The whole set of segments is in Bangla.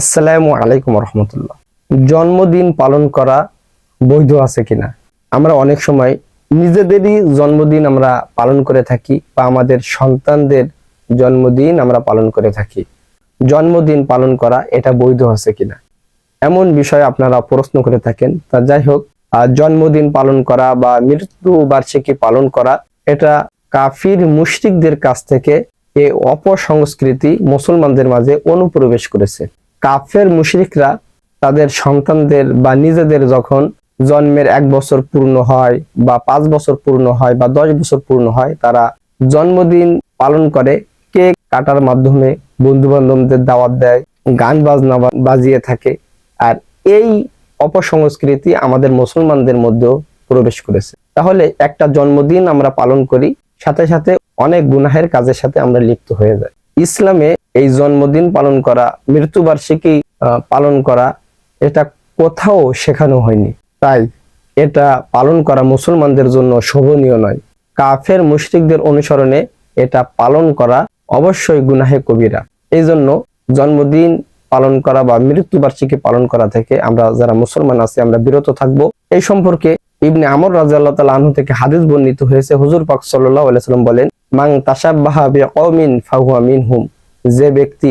আসসালামু আলাইকুম রহমতুল্লাহ। জন্মদিন পালন করা বৈধ আছে কিনা? আমরা অনেক সময় নিজেদেরই জন্মদিন আমরা পালন করে থাকি বা আমাদের সন্তানদের জন্মদিন আমরা পালন করে থাকি। জন্মদিন পালন করা এটা বৈধ আছে কিনা? এমন বিষয়ে আপনারা প্রশ্ন করে থাকেন। তা যাই হোক জন্মদিন পালন করা বা মৃত্যু বার্ষিকী পালন করা এটা কাফির মুশরিকদের কাছ থেকে এ অপসংস্কৃতি মুসলমানদের মাঝে অনুপ্রবেশ করেছে। কাফের মুশরিকরা তাদের সন্তানদের বা নিজেদের যখন জন্মের এক বছর পূর্ণ হয় বা পাঁচ বছর পূর্ণ হয় বা দশ বছর পূর্ণ হয়, তারা জন্মদিন পালন করে। কেক কাটার মাধ্যমে বন্ধু বান্ধবদের দাওয়াত দেয়, গান বাজনা বাজিয়ে থাকে। আর এই অপসংস্কৃতি আমাদের মুসলমানদের মধ্যেও প্রবেশ করেছে। তাহলে একটা জন্মদিন আমরা পালন করি, সাথে সাথে অনেক গুনাহের কাজের সাথে আমরা লিপ্ত হয়ে যাই। ইসলামে এই জন্মদিন পালন করা, মৃত্যুবার্ষিকী পালন করা, এটা কোথাও শেখানো হয়নি। তাই এটা পালন করা মুসলমানদের জন্য শোভনীয় নয়। কাফের মুশরিকদের অনুসরণে এটা পালন করা অবশ্যই গুনাহে কবিরা। এই জন্য জন্মদিন পালন করা বা মৃত্যুবার্ষিকী পালন করা থেকে আমরা যারা মুসলমান আছি, আমরা বিরত থাকব। এই সম্পর্কে ইবনে আমর রাজিয়াল্লাহ তাআলা আনহু থেকে হাদিস বর্ণিত হয়েছে। হুজুর পাক সাল্লাল্লাহু আলাইহি সাল্লাম বলেন মাং বিকওমিন ফাহুয়া মিনহুম। যে ব্যক্তি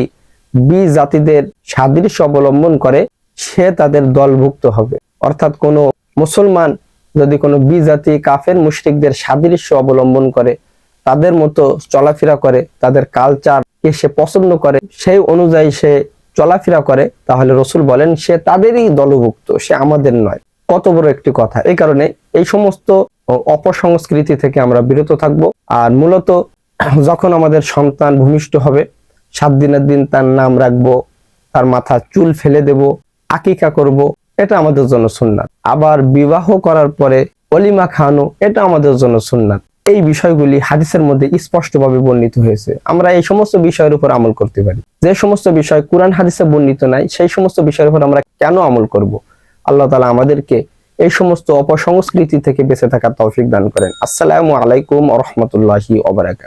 বি জাতিদের সাদৃশ্য অবলম্বন করে, সে তাদের দলভুক্ত হবে। অর্থাৎ কোন মুসলমান যদি কোনো বি জাতি কাফের মুশরিকদের সাদৃশ্য অবলম্বন করে, তাদের মতো চলাফেরা করে, তাদের কালচার কে সে পছন্দ করে, সেই অনুযায়ী সে চলাফেরা করে, তাহলে রসুল বলেন, সে তাদেরই দলভুক্ত, সে আমাদের নয়। কত বড় একটি কথা। এই কারণে এই সমস্ত অপসংস্কৃতি থেকে আমরা বিরত থাকব। আর মূলত যখন আমাদের সন্তান ভূমিষ্ঠ হবে, সাত দিনের দিন তার নাম রাখব, তার মাথা চুল ফেলে দেব, আকিকা করব, এটা আমাদের জন্য সুন্নাত। আবার বিবাহ করার পরে অলিমা খাওয়ানো এটা আমাদের জন্য সুন্নাত। এই বিষয়গুলি হাদিসের মধ্যে স্পষ্টভাবে বর্ণিত হয়েছে। আমরা এই সমস্ত বিষয়ের উপর আমল করতে পারি। যে সমস্ত বিষয় কোরআন হাদিসে বর্ণিত নাই, সেই সমস্ত বিষয়ের উপর আমরা কেন আমল করব? আল্লাহ তালা আমাদেরকে এই সমস্ত অপসংস্কৃতি থেকে বেঁচে থাকার তৌফিক দান করেন। আসসালামু আলাইকুম রহমতুল্লাহি ওবরাকাত